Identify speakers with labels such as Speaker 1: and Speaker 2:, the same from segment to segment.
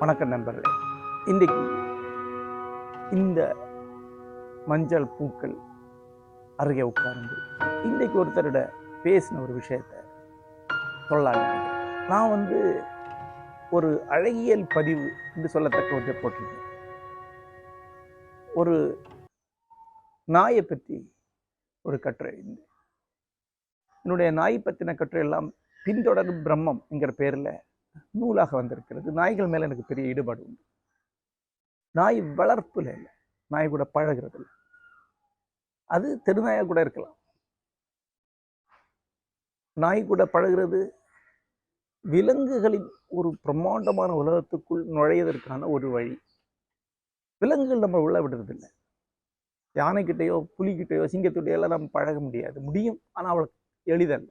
Speaker 1: வணக்கம் நண்பர்களே. இன்றைக்கு இந்த மஞ்சள் பூக்கள் அருகே உட்கார்ந்து இன்றைக்கு ஒருத்தரோட பேசின ஒரு விஷயத்தை சொல்லாங்க நான் வந்து ஒரு அழகியல் பதிவு என்று சொல்லத்தக்க ஒன்றை போட்டிருக்கேன். ஒரு நாயை பற்றி ஒரு கட்டுரை. என்னுடைய நாய் பற்றின கட்டுரை எல்லாம் பின்தொடரும் பிரம்மம் என்கிற பேரில் நூலாக வந்திருக்கிறது. நாய்கள் மேலே எனக்கு பெரிய ஈடுபாடு உண்டு. நாய் வளர்ப்புல இல்லை. நாய் கூட பழகிறது இல்லை. அது தெருநாயாக கூட இருக்கலாம். நாய் கூட பழகிறது விலங்குகளின் ஒரு பிரம்மாண்டமான உலகத்துக்குள் நுழையதற்கான ஒரு வழி. விலங்குகள் நம்ம உள்ள விடுறதில்லை யானைக்கிட்டேயோ புலிக்கிட்டையோ சிங்கத்துடையோ எல்லாம் நம்ம பழக முடியாது. முடியும். ஆனால் அவளுக்கு எளிதல்ல.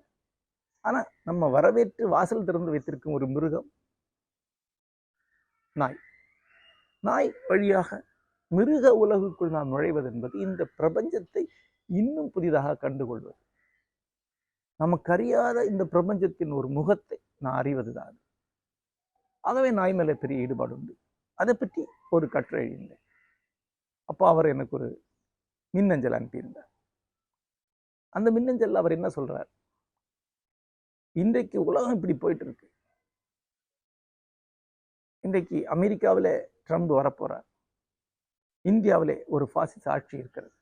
Speaker 1: ஆனால் நம்ம வரவேற்று வாசல் திறந்து வைத்திருக்கும் ஒரு மிருகம் நாய். நாய் வழியாக மிருக உலகுக்குள் நாம் நுழைவது என்பது இந்த பிரபஞ்சத்தை இன்னும் புதிதாக கண்டுகொள்வது. நமக்கு அறியாத இந்த பிரபஞ்சத்தின் ஒரு முகத்தை நான் அறிவதுதான். ஆகவே நாய் மேலே பெரிய ஈடுபாடு உண்டு அதை பற்றி ஒரு கட்டுரை எழுதினேன் அப்போ அவர் எனக்கு ஒரு மின்னஞ்சல் அனுப்பியிருந்தார். அந்த மின்னஞ்சல் அவர் என்ன சொல்கிறார் இன்றைக்கு உலகம் இப்படி போயிட்டு இருக்கு இன்றைக்கு அமெரிக்காவில் ட்ரம்ப் வரப்போறார். இந்தியாவிலே ஒரு பாசிச ஆட்சி இருக்கிறது.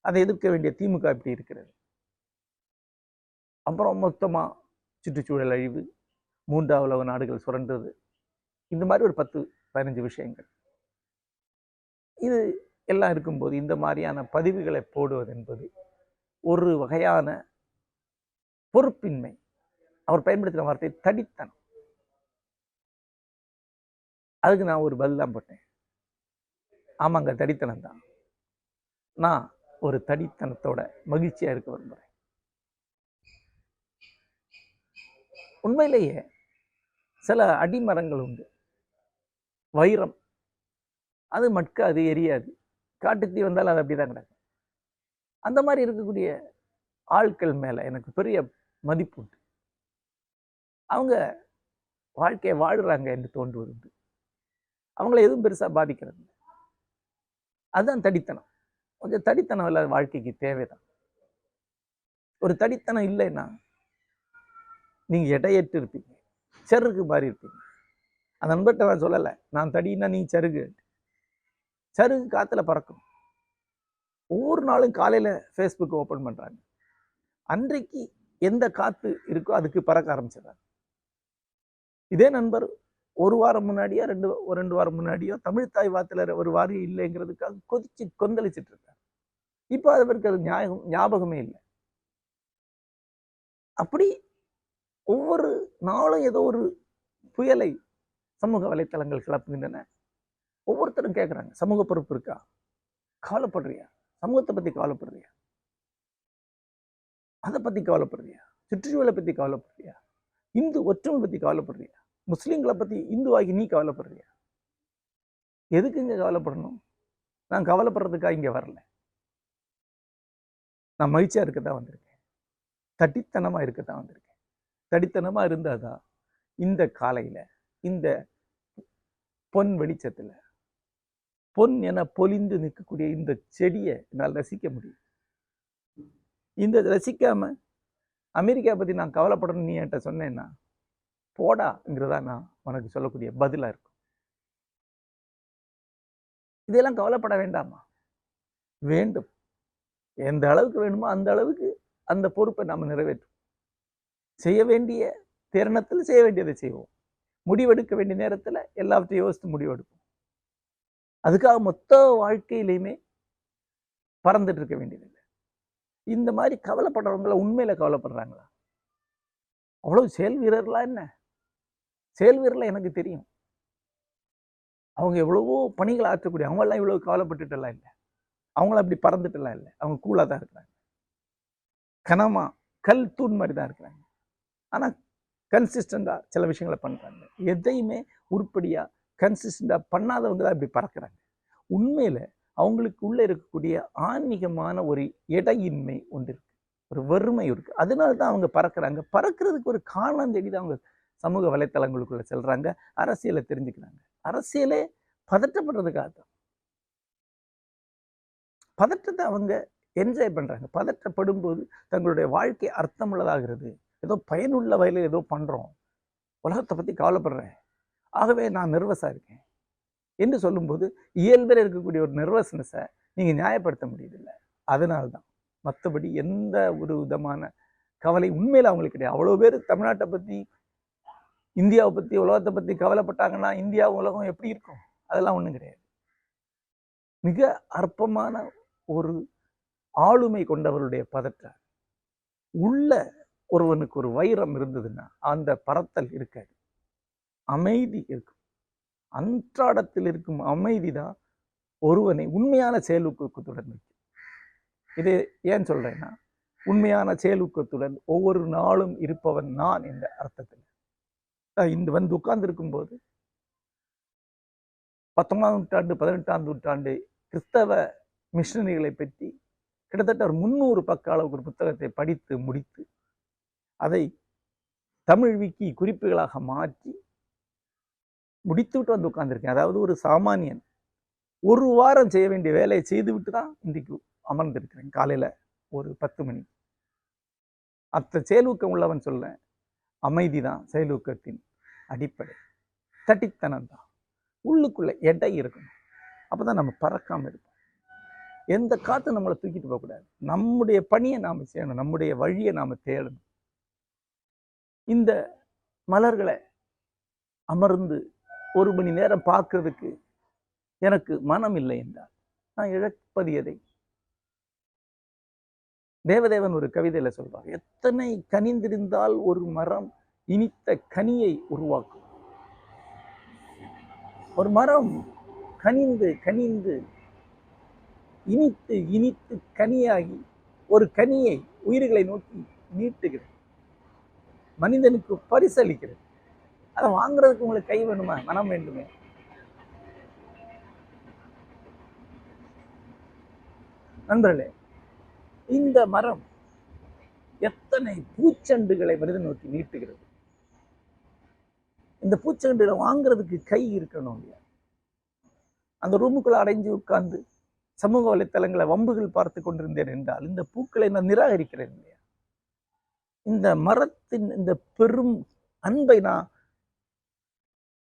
Speaker 1: அதை எதிர்க்க வேண்டிய திமுக இப்படி இருக்கிறது. அப்புறம் மொத்தமா சுற்றுச்சூழல் அழிவு மூன்றாவது உலக நாடுகள் சுரண்டது. இந்த மாதிரி ஒரு பத்து பதினஞ்சு விஷயங்கள். இது எல்லாம் இருக்கும்போது இந்த மாதிரியான பதிவுகளை போடுவது என்பது ஒரு வகையான பொறுப்பின்மை. அவர் பயன்படுத்தின வார்த்தை தடித்தனம். அதுக்கு நான் ஒரு பதில் தான் போட்டேன். ஆமாங்க தடித்தனம் தான். நான் ஒரு தடித்தனத்தோட மகிழ்ச்சியாக இருக்க விரும்புகிறேன் உண்மையிலேயே சில அடிமரங்கள் உண்டு. வைரம். அது மட்காது எரியாது. காட்டுத்தீ வந்தாலும் அது அப்படிதான் கிடக்கும். அந்த மாதிரி இருக்கக்கூடிய ஆட்கள் மேல எனக்கு பெரிய மதிப்பு உண்டு. அவங்க வாழ்க்கையை வாழ்கிறாங்க என்று தோன்றுவது. அவங்கள எதுவும் பெருசாக பாதிக்கிறது இல்லை. அதுதான் தடித்தனம். கொஞ்சம் தடித்தனம் இல்லாத வாழ்க்கைக்கு தேவைதான். ஒரு தடித்தனம் இல்லைன்னா நீங்கள் எடையற்று இருப்பீங்க. செருகு மாதிரி இருப்பீங்க. அந்த நண்பர்கிட்ட நான் சொல்லலை. நான் தடின்னா நீ சருகு சருகு காற்றுல பறக்கும். ஒவ்வொரு நாளும் காலையில் ஃபேஸ்புக் ஓப்பன் பண்ணுறாங்க அன்றைக்கு எந்த காற்று இருக்கோ அதுக்கு பறக்க ஆரம்பிச்சிடுறாங்க. இதே நண்பர் ஒரு வாரம் முன்னாடியோ ரெண்டு ஒரு ரெண்டு வாரம் முன்னாடியோ தமிழ் தாய் வாத்துல ஒரு வாரியம் இல்லைங்கிறதுக்காக கொதிச்சு கொந்தளிச்சிட்டு இருக்கார் இப்போ அவருக்கு அது நியாயம் ஞாபகமே இல்லை. அப்படி ஒவ்வொரு நாளும் ஏதோ ஒரு புயலை சமூக வலைத்தளங்கள் கிளப்புகின்றன. ஒவ்வொருத்தரும் கேட்குறாங்க சமூக பொறுப்பு இருக்கா? கவலைப்படுறியா? சமூகத்தை பத்தி கவலைப்படுறியா? அதை பத்தி கவலைப்படுறியா? சுற்றுச்சூழலை பத்தி கவலைப்படுறியா? இந்து ஒற்றுமை பத்தி கவலைப்படுறியா? முஸ்லீம்களை பத்தி இந்துவாகி நீ கவலைப்படுறியா? எதுக்கு இங்க கவலைப்படணும்? நான் கவலைப்படுறதுக்காக இங்க வரல? நான் மகிழ்ச்சியா இருக்க தான் வந்திருக்கேன். தடித்தனமா இருக்க தான் வந்திருக்கேன். தடித்தனமா இருந்தாதான் இந்த காலையில இந்த பொன் வெளிச்சத்துல பொன் என பொலிந்து நிற்கக்கூடிய இந்த செடியை என்னால் ரசிக்க முடியும். இந்த ரசிக்காம அமெரிக்கா பத்தி நான் கவலைப்படணும் நீ என்கிட்ட சொன்னேன்னா போடாங்கிறதா நான் உனக்கு சொல்லக்கூடிய பதிலா இருக்கும். இதெல்லாம் கவலைப்பட வேண்டாமா? வேண்டும். எந்த அளவுக்கு வேணுமோ அந்த அளவுக்கு அந்த பொறுப்பை நாம் நிறைவேற்றும் செய்ய வேண்டிய தருணத்தில் செய்ய வேண்டியதை செய்வோம். முடிவெடுக்க வேண்டிய நேரத்தில் எல்லாவற்றையும் யோசித்து முடிவெடுப்போம். அதுக்காக மொத்த வாழ்க்கையிலையுமே பறந்துட்டு இருக்க வேண்டியதில்லை. இந்த மாதிரி கவலைப்படுறவங்கள உண்மையில கவலைப்படுறாங்களா? அவ்வளவு செயல் வீரர்களா என்ன? செயல் எனக்கு தெரியும். அவங்க எவ்வளவோ பணிகள் ஆற்றக்கூடிய அவங்களாம் இவ்வளவு கவலைப்பட்டுட்டெல்லாம் இல்லை. அவங்கள அப்படி பறந்துட்டெல்லாம் இல்லை. அவங்க கூலாக தான் இருக்கிறாங்க. கனமா கல் தூண் மாதிரி தான் இருக்கிறாங்க. ஆனால் கன்சிஸ்டண்டாக சில விஷயங்களை பண்ணுறாங்க எதையுமே உருப்படியாக கன்சிஸ்டண்டாக பண்ணாதவங்க தான் இப்படி பறக்கிறாங்க. உண்மையில் அவங்களுக்கு உள்ளே இருக்கக்கூடிய ஆன்மீகமான ஒரு இடையின்மை ஒன்று இருக்கு. ஒரு வறுமை இருக்கு. அதனால தான் அவங்க பறக்கிறாங்க. பறக்கிறதுக்கு ஒரு காரணம் தேடி தான் அவங்க சமூக வலைத்தளங்களுக்குள்ள செல்றாங்க. அரசியலை தெரிஞ்சுக்கிறாங்க. அரசியலே பதற்றப்படுறதுக்காக தான். பதற்றத்தை அவங்க என்ஜாய் பண்றாங்க. பதற்றப்படும் போது தங்களுடைய வாழ்க்கை அர்த்தமுள்ளதாகிறது. ஏதோ பயனுள்ள வகையில் ஏதோ பண்றோம். உலகத்தை பத்தி கவலைப்படுறேன். ஆகவே நான் நர்வஸாக இருக்கேன். என்று சொல்லும்போது இயல்பில் இருக்கக்கூடிய ஒரு நர்வஸ்னஸை நீங்க நியாயப்படுத்த முடியதில்லை அதனால்தான் மற்றபடி எந்த ஒரு விதமான கவலை உண்மையில அவங்களுக்கு கிடையாது. அவ்வளோ பேர் தமிழ்நாட்டை பத்தி இந்தியாவை பத்தி உலகத்தை பத்தி கவலைப்பட்டாங்கன்னா இந்தியா உலகம் எப்படி இருக்கும்? அதெல்லாம் ஒன்றும் கிடையாது. மிக அற்பமான ஒரு ஆளுமை கொண்டவருடைய பதற்றம். உள்ள ஒருவனுக்கு ஒரு வைரம் இருந்ததுன்னா அந்த பறத்தல் இருக்காது. அமைதி இருக்கும். அன்றாடத்தில் இருக்கும் அமைதி தான் ஒருவனை உண்மையான செயலூக்கத்துடன் வைக்கும். இது ஏன் சொல்றேன்னா உண்மையான செயலூக்கத்துடன் ஒவ்வொரு நாளும் இருப்பவன் நான் என்ற அர்த்தத்தில். இந்த வந்து உட்கார்ந்துருக்கும் போது பத்தொன்பதாம் நூற்றாண்டு பதினெட்டாம் நூற்றாண்டு கிறிஸ்தவ மிஷினரிகளை பற்றி கிட்டத்தட்ட ஒரு முந்நூறு பக்க அளவுக்கு ஒரு புத்தகத்தை படித்து முடித்து அதை தமிழ் விக்கி குறிப்புகளாக மாற்றி முடித்துவிட்டு வந்து உட்காந்துருக்கேன் அதாவது ஒரு சாமானியன் ஒரு வாரம் செய்ய வேண்டிய வேலையை செய்துவிட்டு தான் இன்றைக்கு அமர்ந்திருக்கிறேன். காலையில் ஒரு பத்து மணி. அத்த செயலூக்கம் உள்ளவன் சொல்ல அமைதி தான் செயலூக்கத்தின் அடிப்படை. தட்டித்தனம் தான். உள்ளுக்குள்ள எடை இருக்கணும். அப்பதான் நம்ம பறக்காம இருப்போம். எந்த காற்று நம்மளை தூக்கிட்டு போகக்கூடாது. நம்முடைய பணியை நாம செய்யணும். நம்முடைய வழியை நாம தேடணும். இந்த மலர்களை அமர்ந்து ஒரு மணி நேரம் பார்க்கறதுக்கு எனக்கு மனம் இல்லை என்றால் நான் இழப்பது எதை? தேவதேவன் ஒரு கவிதையில சொல்றார் எத்தனை கனிந்திருந்தால் ஒரு மரம் இனித்த கனியை உருவாக்கும். ஒரு மரம் கனிந்து கனிந்து இனித்து இனித்து கனியாகி ஒரு கனியை உயிர்களை நோக்கி நீட்டுகிறது. மனிதனுக்கு பரிசளிக்கிறது. அதை வாங்குறதுக்கு உங்களுக்கு கை வேணுமா? மனம் வேண்டுமே. நண்பர்களே இந்த மரம் எத்தனை பூச்செண்டுகளை மனிதன் நோக்கி நீட்டுகிறது? இந்த பூச்செண்டுகளை வாங்குறதுக்கு கை இருக்கணும் இல்லையா? அந்த ரூமுக்குள்ள அடைஞ்சு உட்கார்ந்து சமூக வலைத்தளங்களை வம்புகள் பார்த்து கொண்டிருந்தேன் என்றால் இந்த பூக்களை நான் நிராகரிக்கிறேன் இல்லையா? இந்த மரத்தின் இந்த பெரும் அன்பை நான்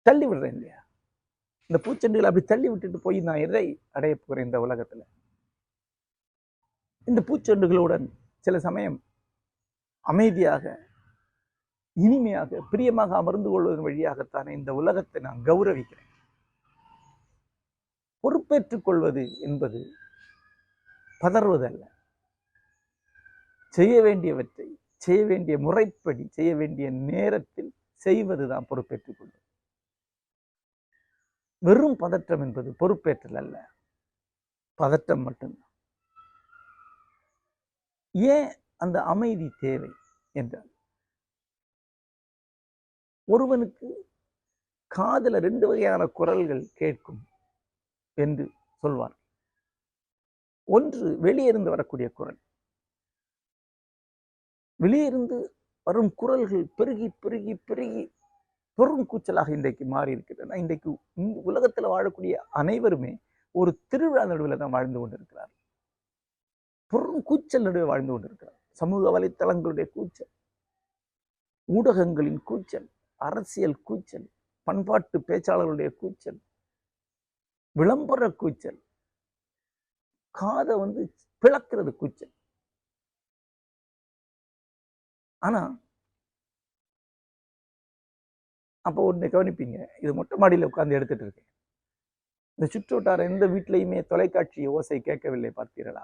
Speaker 1: தள்ளி விடுறேன் இல்லையா? இந்த பூச்செண்டுகளை அப்படி தள்ளி விட்டுட்டு போய் நான் எதை அடைய போகிறேன் இந்த உலகத்துல? இந்த பூச்செண்டுகளுடன் சில சமயம் அமைதியாக இனிமையாக பிரியமாக அமர்ந்து கொள்வதன் வழியாகத்தானே இந்த உலகத்தை நான் கௌரவிக்கிறேன். பொறுப்பேற்றுக் கொள்வது என்பது பதறுவதல்ல. செய்ய வேண்டியவற்றை செய்ய வேண்டிய முறைப்படி செய்ய வேண்டிய நேரத்தில் செய்வதுதான் பொறுப்பேற்றுக் கொள்வது. வெறும் பதற்றம் என்பது பொறுப்பேற்றல் அல்ல. பதற்றம் மட்டும்தான். ஏன் அந்த அமைதி தேவை என்றால் ஒருவனுக்கு காதுல ரெண்டு வகையான குரல்கள் கேட்கும் என்று சொல்வார் ஒன்று வெளியே இருந்து வரக்கூடிய குரல். வெளியே இருந்து வரும் குரல்கள் பெருகி பெருகி பெருகி பெரும் கூச்சலாக இன்றைக்கு மாறி இருக்கின்றன இன்றைக்கு இந்த உலகத்துல வாழக்கூடிய அனைவருமே ஒரு திருவிழா நடுவில் தான் வாழ்ந்து கொண்டிருக்கிறார் பெரும் கூச்சல் நடுவே வாழ்ந்து கொண்டிருக்கிறார் சமூக வலைத்தளங்களுடைய கூச்சல் ஊடகங்களின் கூச்சல் அரசியல் கூச்சல் பண்பாட்டு பேச்சாளர்களுடைய கூச்சல் விளம்பர கூச்சல் காதை வந்து பிளக்கிறது கூச்சல். ஆனா அப்போ ஒன்று கவனிப்பீங்க இது மொட்டை மாடியில் உட்கார்ந்து எடுத்துட்டு இருக்கேன். இந்த சுற்றுவட்டார எந்த வீட்டிலையுமே தொலைக்காட்சி ஓசை கேட்கவில்லை பார்த்தீர்களா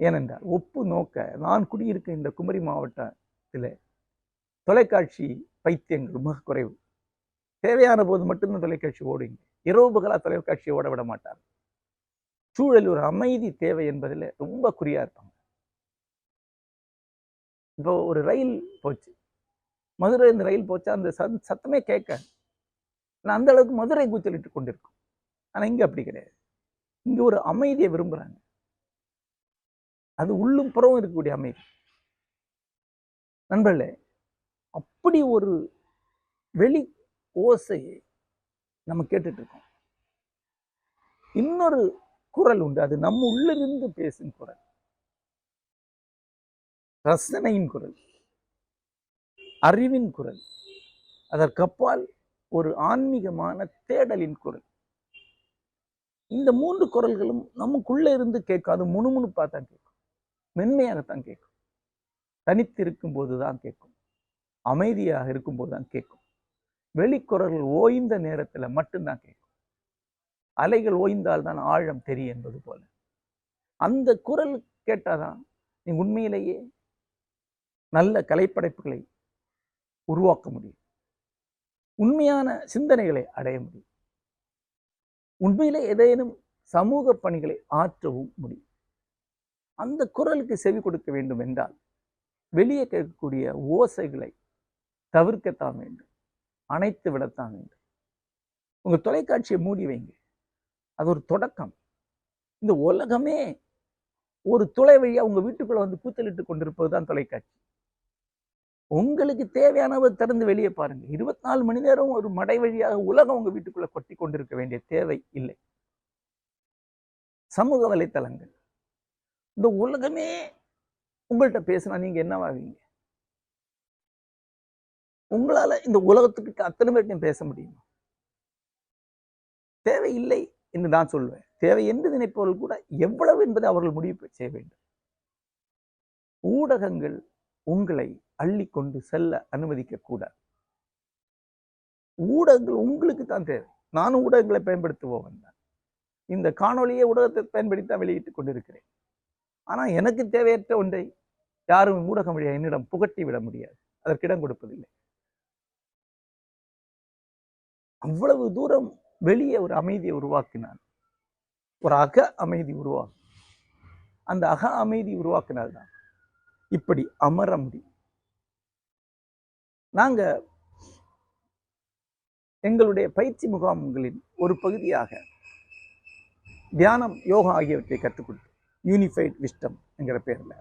Speaker 1: ஏனென்றால் ஒப்பு நோக்க நான் குடியிருக்க இந்த குமரி மாவட்டத்தில் தொலைக்காட்சி பைத்தியங்கள் மிக குறைவு. தேவையான போது மட்டும்தான் தொலைக்காட்சி ஓடுங்க. இரவு பகலா தொலைக்காட்சியை ஓட விட மாட்டார் சூழல் ஒரு அமைதி தேவை என்பதில் ரொம்ப குறியா இருப்பாங்க. இப்போ ஒரு ரயில் போச்சு. மதுரை இந்த ரயில் போச்சா அந்த சத் சத்தமே கேட்க ஆனால் அந்த அளவுக்கு மதுரை கூச்சலிட்டு கொண்டிருக்கும். ஆனா இங்க அப்படி கிடையாது. இங்க ஒரு அமைதியை விரும்புறாங்க. அது உள்ளும் புறவும் இருக்கக்கூடிய அமைதி. நண்பர்களே அப்படி ஒரு வெளி ஓசையை நம்ம கேட்டுட்டு இருக்கோம் இன்னொரு குரல் உண்டு. அது நம்ம உள்ளிருந்து பேசும் குரல். ரசனையின் குரல். அறிவின் குரல். அதற்கப்பால் ஒரு ஆன்மீகமான தேடலின் குரல். இந்த மூன்று குரல்களும் நமக்குள்ள இருந்து கேட்கும் அது முணுமுணுப்பாக தான் கேட்கும். மென்மையாகத்தான் கேட்கும். தனித்து இருக்கும் போதுதான் கேட்கும். அமைதியாக இருக்கும்போது தான் கேட்கும். வெளிக்குரல்கள் ஓய்ந்த நேரத்துல மட்டும்தான் கேட்கும். அலைகள் ஓய்ந்தால் தான் ஆழம் தெரியும் என்பது போல. அந்த குரல் கேட்டாதான் நீ உண்மையிலேயே நல்ல கலைப்படைப்புகளை உருவாக்க முடியும். உண்மையான சிந்தனைகளை அடைய முடியும். உண்மையிலே ஏதேனும் சமூக பணிகளை ஆற்றவும் முடியும். அந்த குரலுக்கு செவி கொடுக்க வேண்டும் என்றால் வெளியே கேட்கக்கூடிய ஓசைகளை தவிர்க்கத்தான் வேண்டும். அணைத்து விடத்தான் வேண்டும். உங்க தொலைக்காட்சியை மூடி வைங்க. அது ஒரு தொடக்கம். இந்த உலகமே ஒரு துளை வழியா உங்க வீட்டுக்குள்ள வந்து கூத்தலிட்டு கொண்டிருப்பதுதான் தொலைக்காட்சி. உங்களுக்கு தேவையானவை திறந்து வெளியே பாருங்க. இருபத்தி நாலு மணி நேரம் ஒரு மடை வழியாக உலகம் உங்க வீட்டுக்குள்ள கொட்டி கொண்டிருக்க வேண்டிய தேவை இல்லை. சமூக வலைத்தளங்கள். இந்த உலகமே உங்கள்கிட்ட பேசினா நீங்க என்னவாவீங்க? உங்களால இந்த உலகத்துக்கு அத்தனை பேர்ட்டையும் பேச முடியுமா? தேவையில்லை என்று நான் சொல்வேன். தேவை என்று நினைப்பவர்கள் கூட எவ்வளவு என்பதை அவர்கள் முடிவு செய்ய வேண்டும். ஊடகங்கள் உங்களை அள்ளி கொண்டு செல்ல அனுமதிக்க கூட ஊடகங்கள் உங்களுக்கு தான் தேவை. நானும் ஊடகங்களை பயன்படுத்துவோம் தான் இந்த காணொலியை ஊடகத்தை பயன்படுத்தி தான் வெளியிட்டுக் கொண்டிருக்கிறேன். ஆனா எனக்கு தேவையற்ற ஒன்றை யாரும் ஊடகம் வழியா என்னிடம் புகட்டி விட முடியாது. அதற்கு இடம் கொடுப்பதில்லை. அவ்வளவு தூரம் வெளியே ஒரு அமைதியை உருவாக்கினார். ஒரு அக அமைதி உருவாக்கும் அந்த அக அமைதி உருவாக்கினால்தான் இப்படி அமர முடியும். நாங்க எங்களுடைய பயிற்சி முகாம்களின் ஒரு பகுதியாக தியானம் யோகா ஆகியவற்றை கற்றுக் கொடுத்தோம். யூனிஃபைட் விஸ்டம் என்கிற பேரில்.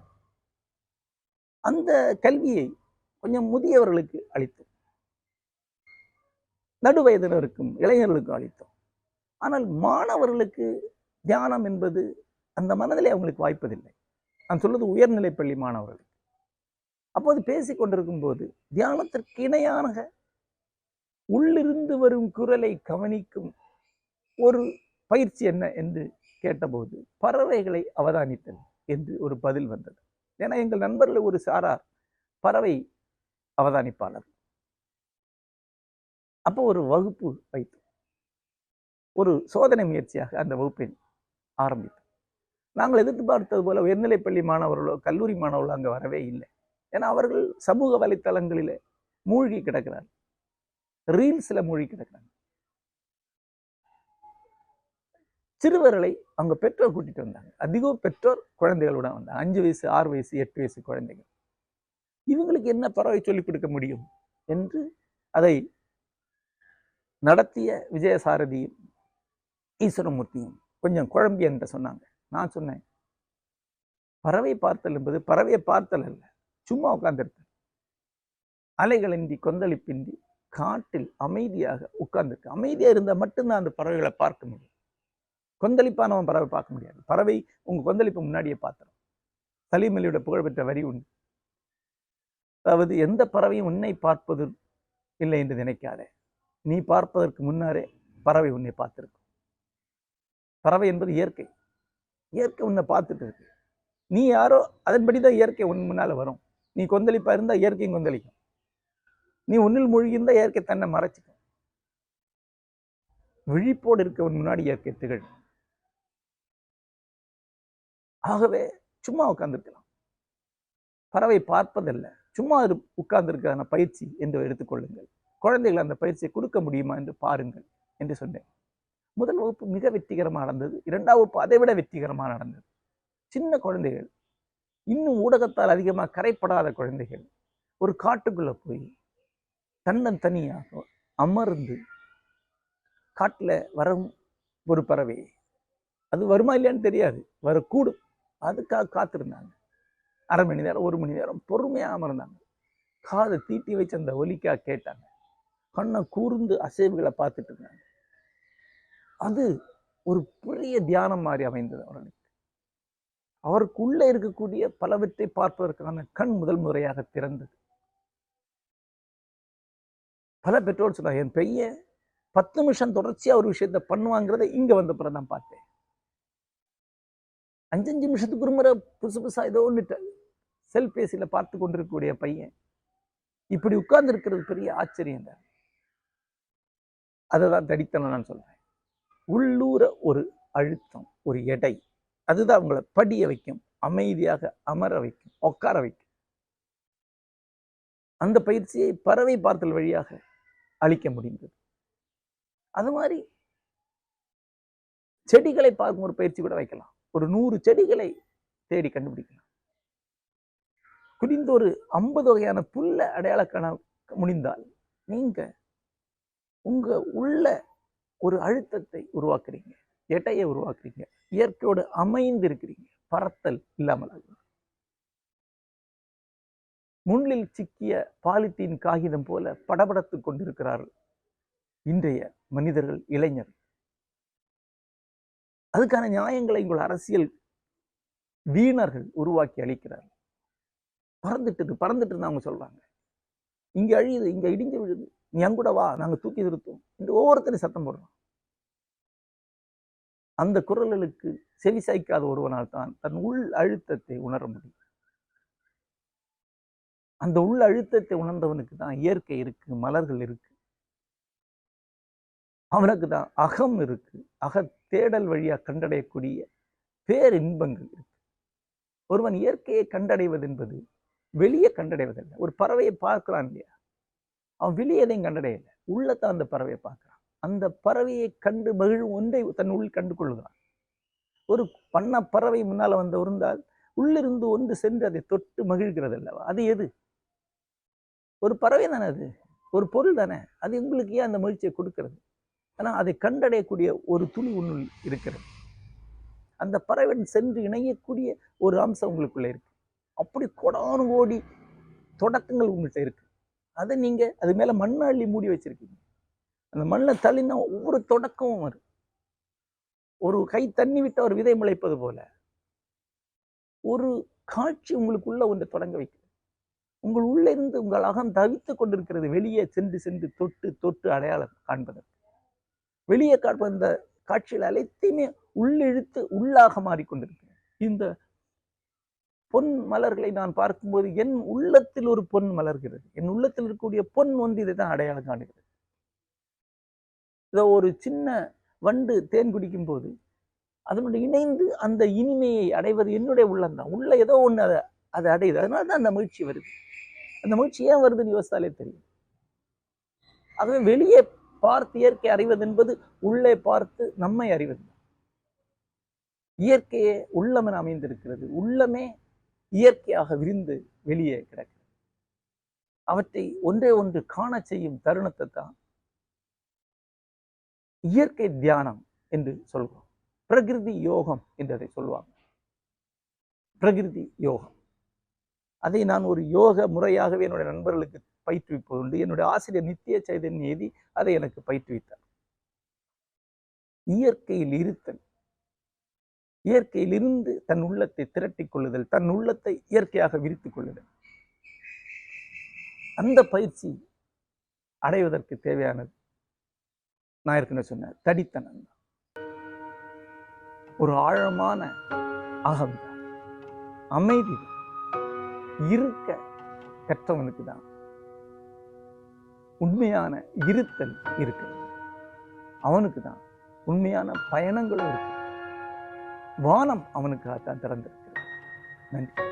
Speaker 1: அந்த கல்வியை கொஞ்சம் முதியவர்களுக்கு அளித்தோம். நடுவயதினருக்கும் இளைஞர்களுக்கும் அளித்தோம். ஆனால் மாணவர்களுக்கு தியானம் என்பது அந்த மனதிலே அவங்களுக்கு வாய்ப்பதில்லை. நான் சொல்வது உயர்நிலை பள்ளி மாணவர்கள் அப்போது பேசிக் கொண்டிருக்கும் போது தியானத்திற்கு இணையாக உள்ளிருந்து வரும் குரலை கவனிக்கும் ஒரு பயிற்சி என்ன என்று கேட்டபோது பறவைகளை அவதானித்தல் என்று ஒரு பதில் வந்தது. ஏன்னா எங்கள் நண்பர்கள் ஒரு சாரார் பறவை அவதானிப்பாளர். அப்போ ஒரு வகுப்பு வைத்து ஒரு சோதனை முயற்சியாக அந்த வகுப்பை ஆரம்பித்தோம். நாங்கள் எதிர்பார்த்தது போல உயர்நிலைப்பள்ளி மாணவர்களோ கல்லூரி மாணவர்களோ அங்கே வரவே இல்லை. ஏன்னா அவர்கள் சமூக வலைத்தளங்களில் மூழ்கி கிடக்கிறார் ரீல்ஸில் மூழ்கி கிடக்கிறாங்க. சிறுவர்களை அவங்க பெற்றோர் கூட்டிட்டு வந்தாங்க. அதிகம் பெற்றோர் குழந்தைகளோட வந்தாங்க. அஞ்சு வயசு ஆறு வயசு எட்டு வயசு குழந்தைகள். இவங்களுக்கு என்ன பறவை சொல்லிக் கொடுக்க முடியும்? என்று அதை நடத்திய விஜயசாரதியும் ஈஸ்வரமூர்த்தியும் கொஞ்சம் குழம்பி என்று சொன்னாங்க. நான் சொன்னேன் பறவை பார்த்தல் என்பது பறவையை பார்த்தல் அல்ல சும்மா உட்கார்ந்துருத்தல். அலைகளின்றி கொந்தளிப்பின்றி காட்டில் அமைதியாக உட்கார்ந்துருக்கு. அமைதியா இருந்தா மட்டும்தான் அந்த பறவைகளை பார்க்க முடியும். கொந்தளிப்பானவன் பறவை பார்க்க முடியாது. பறவை உங்க கொந்தளிப்பு முன்னாடியே பார்த்துரும். சலீமலியோட புகழ்பெற்ற வரி உண்டு. அதாவது எந்த பறவையும் உன்னை பார்ப்பது இல்லை என்று நினைக்காதே. நீ பார்ப்பதற்கு முன்னாரே பறவை உன்னை பார்த்திருக்கும். பறவை என்பது இயற்கை. இயற்கை உன்னை பார்த்துட்டு இருக்கு. நீ யாரோ அதன்படி தான் இயற்கை உன் முன்னால் வரும். நீ கொந்தளிப்பா இருந்தா இயற்கையும் கொந்தளிக்கும். நீ ஒன்னில் மூழ்கியிருந்தால் இயற்கை தன்னை மறைச்சிக்கும். விழிப்போடு இருக்கவன் முன்னாடி இயற்கை திகழ் ஆகவே சும்மா உட்காந்துருக்கலாம் பறவை பார்ப்பதல்ல. சும்மா உட்கார்ந்துருக்கான பயிற்சி என்று எடுத்துக்கொள்ளுங்கள் குழந்தைகள் அந்த பயிற்சியை கொடுக்க முடியுமா என்று பாருங்கள் என்று சொன்னேன். முதல் வகுப்பு மிக வெற்றிகரமாக நடந்தது. இரண்டாம் வகுப்பு அதை விட வெற்றிகரமாக நடந்தது. சின்ன குழந்தைகள் இன்னும் ஊடகத்தால் அதிகமாக கரைப்படாத குழந்தைகள் ஒரு காட்டுக்குள்ள போய் தன்னன் தனியாக அமர்ந்து காட்டில் வரும் ஒரு பறவை. அது வருமா இல்லையான்னு தெரியாது. வரக்கூடும். அதுக்காக காத்திருந்தாங்க. அரை மணி நேரம் ஒரு மணி நேரம் பொறுமையாக அமர்ந்தாங்க. காதை தீட்டி வச்சு அந்த ஒலிக்காக கேட்டாங்க. கண்ணை கூர்ந்து அசைவுகளை பார்த்துட்டு இருந்தாங்க. அது ஒரு பெரிய தியானம் மாதிரி அமைந்தது அவர்களுக்கு. அவருக்குள்ளே இருக்கக்கூடிய பலவற்றை பார்ப்பதற்கான கண் முதல் முறையாக திறந்தது. பல பெற்றோர் சொன்னாங்க என் பையன் பத்து நிமிஷம் தொடர்ச்சியா ஒரு விஷயத்த பண்ணுவாங்கிறத இங்க வந்த பிறகு தான் பார்த்தேன். அஞ்சஞ்சு நிமிஷத்துக்கு ஒரு முறை புதுசு புதுசா ஏதோ ஒன்று செல்பேசியில் பார்த்து கொண்டிருக்கக்கூடிய பையன் இப்படி உட்கார்ந்து இருக்கிறது பெரிய ஆச்சரியம் தான். அதை தான் தடித்தனம் நான் சொல்றேன். உள்ளூர ஒரு அழுத்தம் ஒரு எடை அதுதான் அவங்கள படிய வைக்கும் அமைதியாக அமர வைக்கும் உட்கார வைக்கும். அந்த பயிற்சியை பறவை பார்த்தல் வழியாக அளிக்க முடிந்தது. அது மாதிரி செடிகளை பார்க்கும் ஒரு பயிற்சி கூட வைக்கலாம். ஒரு நூறு செடிகளை தேடி கண்டுபிடிக்கலாம். குடிந்த ஒரு ஐம்பது வகையான புல்ல அடையாள காண முடிந்தால் நீங்க உங்க உள்ள ஒரு அழுத்தத்தை உருவாக்குறீங்க. எட்டையை உருவாக்குறீங்க. இயற்கையோடு அமைந்து இருக்கிறீங்க பறத்தல் இல்லாமல் முன்னில் சிக்கிய பாலித்தீன் காகிதம் போல படபடத்துக் கொண்டிருக்கிறார்கள் இன்றைய மனிதர்கள் இளைஞர். அதுக்கான நியாயங்களை உங்கள் அரசியல் வீணர்கள் உருவாக்கி அளிக்கிறார்கள் பறந்துட்டு பறந்துட்டு அவங்க சொல்றாங்க. இங்க அழியுது இங்க இடிஞ்சு விழுது. நீ எங்கூட வா நாங்க தூக்கி திருத்தோம் என்று ஒவ்வொருத்தரையும் சத்தம் போடுறோம். அந்த குரல்களுக்கு செவிசாய்க்காத ஒருவனால் தான் தன் உள் அழுத்தத்தை உணர முடியும். அந்த உள் அழுத்தத்தை உணர்ந்தவனுக்கு தான் இயற்கை இருக்கு மலர்கள் இருக்கு. அவனுக்கு தான் அகம் இருக்கு அக தேடல் வழியா கண்டடையக்கூடிய பேரின்பங்கள் இருக்கு. ஒருவன் இயற்கையை கண்டடைவது என்பது வெளியே கண்டடைவதில்லை ஒரு பறவையை பார்க்கிறான் இல்லையா? அவன் வெளியே எதையும் கண்டடையலை. உள்ளத்தான் அந்த பறவையை பார்க்கிறான். அந்த பறவையை கண்டு மகிழும் ஒன்றை தன் உள் கண்டு கொள்கிறான். ஒரு பண்ண பறவை முன்னால வந்து இருந்தால் உள்ளிருந்து ஒன்று சென்று அதை தொட்டு மகிழ்கிறது அல்லவா? அது எது? ஒரு பறவை தானே அது? ஒரு பொருள் தானே? அது உங்களுக்கு ஏன் அந்த மகிழ்ச்சியை கொடுக்கறது? ஆனால் அதை கண்டடையக்கூடிய ஒரு துளி உன்னுள் இருக்கிறது. அந்த பறவை சென்று இணையக்கூடிய ஒரு அம்சம் உங்களுக்குள்ளே இருக்கு. அப்படி கொடானு கோடி தொடக்கங்கள் உங்கள்கிட்ட இருக்கு. அதை நீங்க அது மேல மண்ணை அள்ளி மூடி வச்சிருக்கீங்க. அந்த மண்ணை தள்ளினா ஒவ்வொரு தொடக்கமும் வரும். ஒரு கை தண்ணி விட்டு ஒரு விதை முளைப்பது போல. ஒரு காட்சி உங்களுக்குள்ள ஒன்று தொடங்க வைக்கிறது உங்கள் உள்ள இருந்து உங்கள் அகம் தவித்துக் கொண்டிருக்கிறது வெளியே சென்று சென்று தொட்டு தொட்டு அடையாளம் காண்பதற்கு. வெளியே காண்பது இந்த காட்சியில் அனைத்தையுமே உள்ளிழுத்து உள்ளாக மாறிக்கொண்டிருக்கிறது. இந்த பொன் மலர்களை நான் பார்க்கும்போது என் உள்ளத்தில் ஒரு பொன் மலர்கிறது. என் உள்ளத்தில் இருக்கக்கூடிய பொன் ஒன்று இதை தான் அடையாளம் காணுகிறது. இதோ ஒரு சின்ன வண்டு தேன் குடிக்கும் போது அதனுடைய இணைந்து அந்த இனிமையை அடைவது என்னுடைய உள்ளம்தான் உள்ள ஏதோ ஒன்று அதை அதை அடையுது. அதனால தான் அந்த மகிழ்ச்சி வருது. அந்த மகிழ்ச்சி ஏன் வருதுன்னு யோசித்தாலே தெரியும். ஆகவே வெளியே பார்த்து இயற்கை அறிவது என்பது உள்ளே பார்த்து நம்மை அறிவது இயற்கையே உள்ளமென அமைந்திருக்கிறது. உள்ளமே இயற்கையாக விரிந்து வெளியே கிடக்கிறது. அவற்றை ஒன்றே ஒன்று காண செய்யும் தருணத்தை தான் இயற்கை தியானம் என்று சொல்கிறோம். பிரகிருதி யோகம் என்று அதை சொல்லுவாங்க. பிரகிருதி யோகம். அதை நான் ஒரு யோக முறையாகவே என்னுடைய நண்பர்களுக்கு பயிற்றுவிப்பது உண்டு. என்னுடைய ஆசிரியர் நித்திய சைதன்யதி அதை எனக்கு பயிற்றுவித்தார். இயற்கையில் இருத்தல். இயற்கையிலிருந்து தன் உள்ளத்தை திரட்டிக் கொள்ளுதல் தன் உள்ளத்தை இயற்கையாக விரித்துக் கொள்ளுதல். அந்த பயிற்சி அடைவதற்கு தேவையானது. நான் ஏற்கனவே சொன்ன தடித்தனம் தான். ஒரு ஆழமான அகம் தான். அமைதி இருக்க கற்றவனுக்கு தான். உண்மையான இருத்தல் இருக்கு. அவனுக்கு தான். உண்மையான பயணங்களும் இருக்கு. வானம் அவனுக்காகத்தான் திறந்திருக்கிறது. நன்றி.